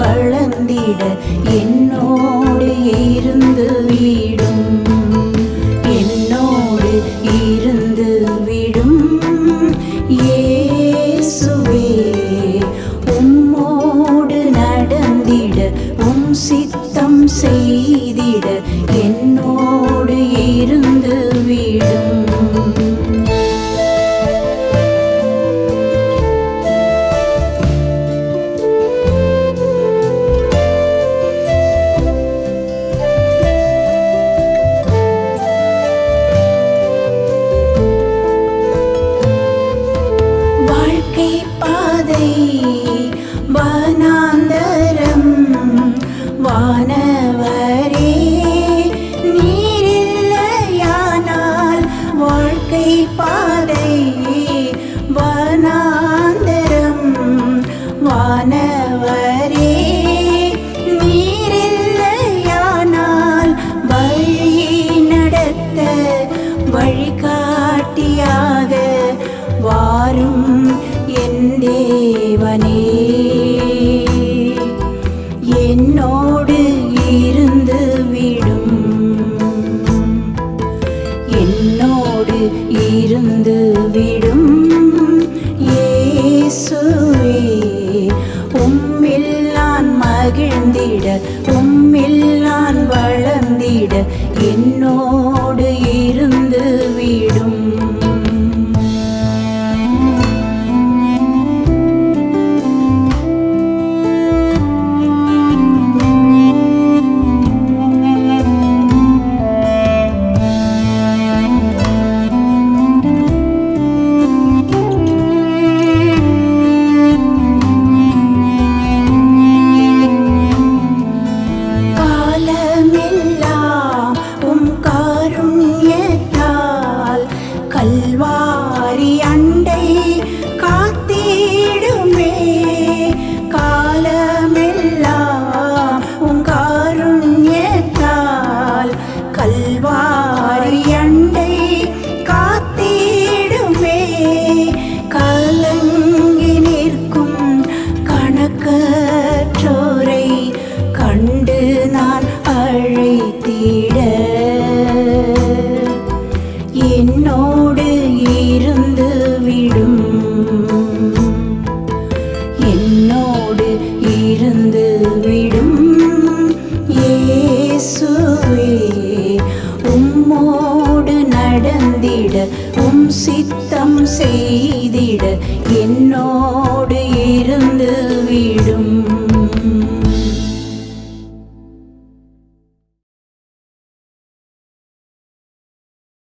வளர்ந்திட என்னோடு இருந்து விடும். என்னோடு இருந்து விடும். ஏசுவே உம்மோடு நடந்திட உம் சித்தம் செய்திட வானாந்தரம் வானவ என்னோடு இருந்து விடும். என்னோடு இருந்து விடும். ஏசுவே உம்மில் நான் மகிழ்ந்திட உம்மில் நான் வளர்ந்திட என்னோடு இருந்து உம் சித்தம் செய்திட என்னோடு இருந்து விடும்.